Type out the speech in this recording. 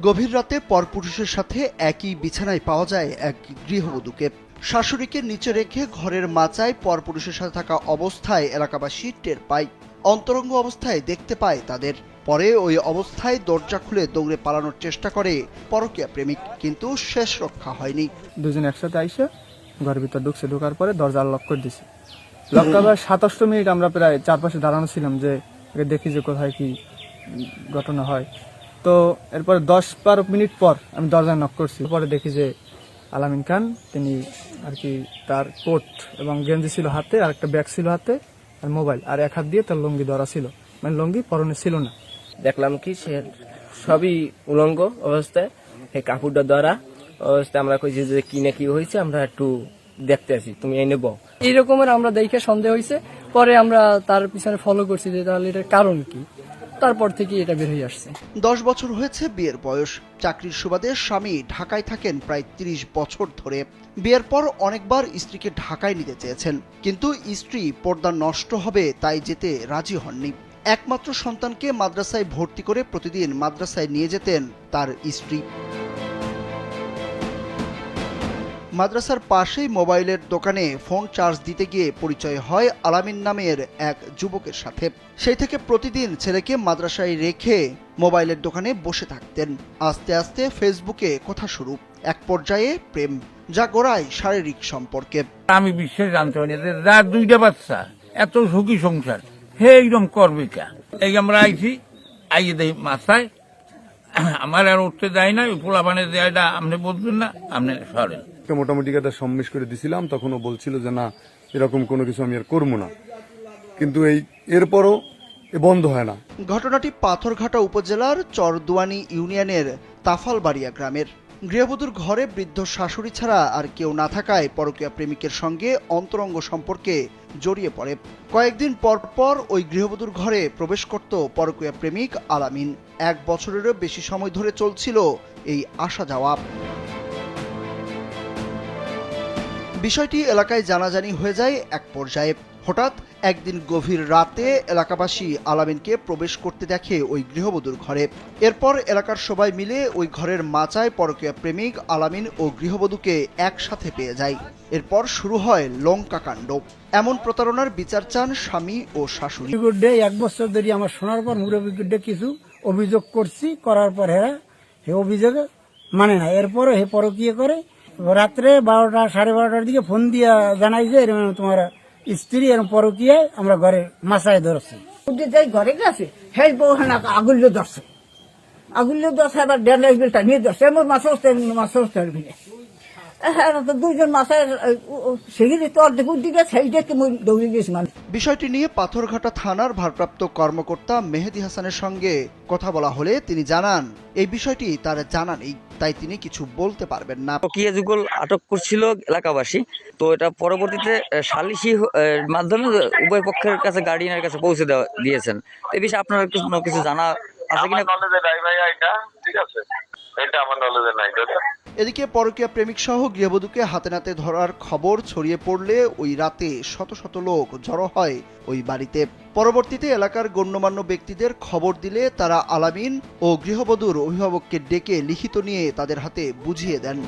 গভীর রাতে পরপুরুষের সাথে একই বিছানায় পাওয়া যায় এক গৃহবধূকে। শাশুড়িকে নিচে রেখে ঘরের মাচায় পরপুরুষের সাথে থাকা অবস্থায় এলাকাবাসী টের পায়। অন্তরঙ্গ অবস্থায় দেখতে পায় তাদের। পরে ওই অবস্থায় দরজা খুলে দৌড়ে পালানোর চেষ্টা করে পরকীয়া প্রেমিক কিন্তু শেষ রক্ষা হয়নি। দুজন একসাথে আইসে ঘরের ভিতর ঢুকছে ঢোকার পরে দরজা লক করে দিছে। লক করার সাতাশটো মিনিট আমরা প্রায় চারপাশে দাঁড়ানো ছিলাম যে দেখি যে কোথায় কি ঘটনা হয়। তো এরপরে দশ বারো মিনিট পর আমি দরজা নক করছি। পরে দেখি যে আলামিন খান তিনি আর কি তার কোট এবং গেঞ্জি ছিল হাতে আর একটা ব্যাগ ছিল হাতে আর মোবাইল। আর এক হাত দিয়ে তার লুঙ্গি ধরা ছিল। মানে লুঙ্গি পরনে ছিল না। দেখলাম কি সে সবই উলঙ্গ অবস্থায় এই কাপড়টা দ্বারা অবস্থায় আমরা কই যে কি না কি হয়েছে আমরা একটু দেখতে আসি তুমি এনে বউ এই রকমের আমরা দেখে সন্দেহ হয়েছে পরে আমরা তার পিছনে ফলো করছি যে তাহলে এটার কারণ কি? তারপর থেকে এটা বের হয়ে আসছে। দশ বছর হয়েছে বিয়ের বয়স। চাকরির সুবাদে স্বামী ঢাকায় থাকেন প্রায় তিরিশ বছর ধরে। বিয়ের পর অনেকবার স্ত্রীকে ঢাকায় নিতে চেয়েছেন। কিন্তু স্ত্রী পর্দা নষ্ট হবে তাই যেতে রাজি হননি। একমাত্র সন্তানকে মাদ্রাসায় ভর্তি করে প্রতিদিন মাদ্রাসায় নিয়ে যেতেন তার স্ত্রী। মাদ্রাসার পাশেই মোবাইলের দোকানে ফোন চার্জ দিতে গিয়ে পরিচয় হয় আলামিন নামের এক যুবকের সাথে। সেই থেকে প্রতিদিন ছেলেকে মাদ্রাসায় রেখে মোবাইলের দোকানে বসে থাকতেন। আস্তে আস্তে ফেসবুকে কথা শুরু। এক পর্যায়ে প্রেম, যা গোড়ায় শারীরিক সম্পর্কে। আমি বিশ্বাস জানতে পারি দুইটা বাচ্চা, এত সুখী সংসার, হে এইরকম করবে কে? এই আমরা আইছি, আইয়ে দেই মাথায় আমার আর উঠতে দেয় না পোলা পানে দেয়টা আপনি বলবেন না আপনি সরেন। মোটামুটি একটা সম্মিশ করে দিছিলাম তখন ও বলছিল যে না এরকম কোনো কিছু আমি আর করব না। কিন্তু এই এরপরও এ বন্ধ হয় না। ঘটনাটি পাথরঘাটা উপজেলার চরদুয়ানি ইউনিয়নের তাফালবাড়িয়া গ্রামের। গৃহবধূর ঘরে বৃদ্ধ শাশুড়ি ছাড়া আর কেউ না থাকায় পরকীয়া প্রেমিকের সঙ্গে অন্তরঙ্গ সম্পর্কে জড়িয়ে পড়ে। কয়েকদিন পরপর পর ওই গৃহবধূর ঘরে প্রবেশ করত পরকীয়া প্রেমিক আলামিন। এক বছরেরও বেশি সময় ধরে চলছিল এই আসা যাওয়া। বিষয়টি এলাকায় জানাজানি হয়ে যায় এক পর্যায়ে। হঠাৎ একদিন গভীর রাতে এলাকাবাসী আলামিনকে প্রবেশ করতে দেখে ওই গৃহবধূর ঘরে। এরপর এলাকার সবাই মিলে ওই ঘরের মাচায় পরকীয়া প্রেমিক আলামিন ও গৃহবধূকে একসাথে পেয়ে যায়। এরপর শুরু হয় লঙ্কা কাণ্ড। এমন প্রতারণার বিচার চান স্বামী ও শাশুড়ি। গুড্ডে এক বছর ধরে আমার শোনার পর মুরব্বীর বিরুদ্ধে কিছু অভিযোগ করছি, করার পর হেরা হে অভিযোগে মানে না। এরপরে হে পরকীয় করে। রাত্রে বারোটা, সাড়ে বারোটার দিকে ফোন দিয়ে জানাই যে তোমার স্ত্রী এরম পরকিয়ে আমরা ঘরে মাসায় ধরছি। ওদের যাই ঘরে গেছে, সেই বউ না আগুল্য ধরছে। আগুল্য ধরছে, আবার ড্যান্ডাস বিলটা নিয়ে ধরছে আমার মাছ হচ্ছে হ্যাঁ তো দুইজন মাছের সেগুলি তো অর্ধেক দিকে সেই দেখে দৌড়ে গেছি মানে। বিষয়টি নিয়ে পাথরঘাটা থানার ভারপ্রাপ্ত কর্মকর্তা মেহেদি হাসানের সঙ্গে কথা বলা হলে তিনি জানান এই বিষয়টি তার জানা নেই তাই তিনি কিছু বলতে পারবেন না। প্রক্রিয়া যুগল আটক করছিল এলাকাবাসী তো এটা পরবর্তীতে সালিসি আহ, মাধ্যমে উভয় পক্ষের কাছে গার্ডিয়ানের কাছে পৌঁছে দেওয়া দিয়েছেন। এই বিষয়ে আপনার কিছু কোনো কিছু জানা আছে কিনা? নলেজে নাই ভাইয়া এটা ঠিক আছে। এটা আমার নলেজে নাই দাদা এদিকে পরকীয়া প্রেমিক সহ গৃহবধূকে হাতে নাতে ধরার খবর ছড়িয়ে পড়লে ওই রাতে শত শত লোক জড়ো হয় ওই বাড়িতে। পরবর্তীতে এলাকার গণ্যমান্য ব্যক্তিদের খবর দিলে তারা আলামিন ও গৃহবধূর অভিভাবককে ডেকে লিখিত নিয়ে তাদের হাতে বুঝিয়ে দেন।